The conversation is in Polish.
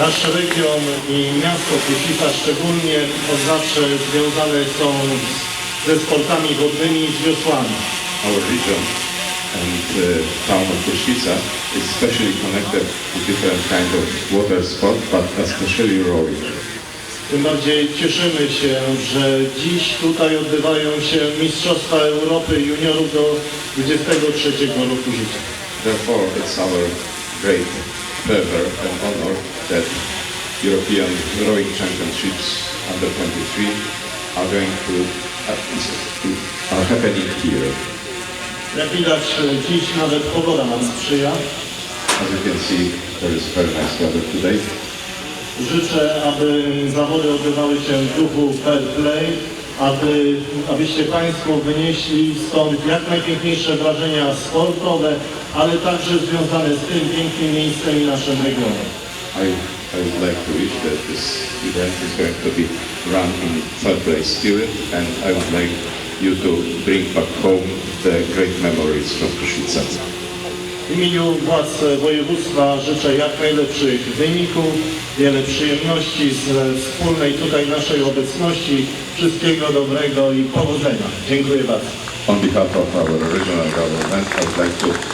Nasz region i miasto Kruszwica szczególnie od zawsze związane są ze sportami wodnymi i z wiosłami. Our region and uh, town of Kruszwica is specially connected to different kind of water sport, but especially rowing. Tym bardziej cieszymy się, że dziś tutaj odbywają się Mistrzostwa Europy juniorów do 23 roku życia. Therefore, it's our great pleasure and honor that European Rowing Championships under 23 are going to, uh, are happening here. Jak widać, dziś nawet pogoda nam sprzyja. As you can see, there is very nice weather today. Życzę, aby zawody odbywały się w duchu fair play, aby, abyście Państwo wynieśli stąd jak najpiękniejsze wrażenia sportowe, ale także związane z tym pięknym miejscem i naszym regionem. I, I would like to wish that this event is going to be run in fair play spirit and I would like you to bring back home the great memories from Kruszwica. W imieniu władz województwa życzę jak najlepszych wyników, wiele przyjemności z wspólnej tutaj naszej obecności. Wszystkiego dobrego i powodzenia. Dziękuję bardzo. On behalf of our regional government, I would like to